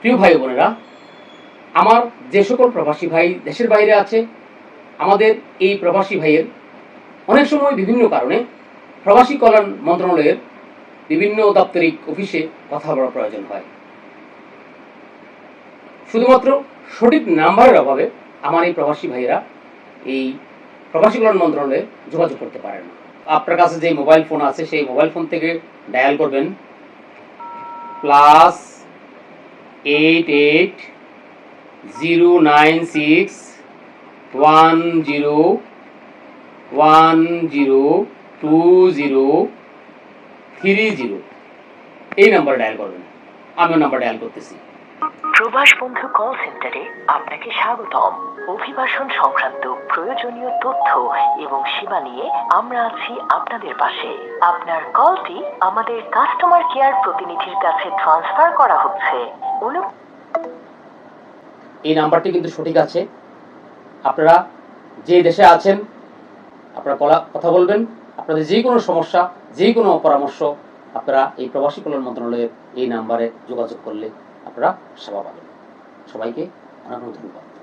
প্রিয় ভাই বোনেরা, আমার যে সকল প্রবাসী ভাই দেশের বাইরে আছে, আমাদের এই প্রবাসী ভাইয়ের অনেক সময় বিভিন্ন কারণে প্রবাসী কল্যাণ মন্ত্রণালয়ের বিভিন্ন দাপ্তরিক অফিসে কথা বলার প্রয়োজন হয়। শুধুমাত্র সঠিক নাম্বারের অভাবে আমার এই প্রবাসী ভাইয়েরা এই প্রবাসী কল্যাণ মন্ত্রণালয়ে যোগাযোগ করতে পারেন আপনার কাছে যে মোবাইল ফোন আছে, সেই মোবাইল ফোন থেকে ডায়াল করবেন। Plus eight eight zero nine six one zero one zero two zero three zero এই নাম্বার ডায়াল করবেন। আমিও নাম্বার ডায়াল করতেছি। প্রবাস বন্ধু কল সেন্টারে আপনাকে স্বাগতম। অভিবাসন সংক্রান্ত প্রয়োজনীয় তথ্য এবং সেবা নিয়ে আমরা আছি আপনাদের পাশে। আপনার কলটি আমাদের কাস্টমার কেয়ার প্রতিনিধির কাছে ট্রান্সফার করা হচ্ছে। এই নাম্বারটি কিন্তু সঠিক আছে। আপনারা যে দেশে আছেন, আপনারা কলা- কথা বলবেন, আপনাদের যে কোনো সমস্যা, যে কোনো পরামর্শ, আপনারা এই প্রবাসী কল্যাণ মন্ত্রণালয়ের এই নাম্বারে যোগাযোগ করলে আপনারা সেবা পাবেন। সবাইকে অনেক ধন্যবাদ।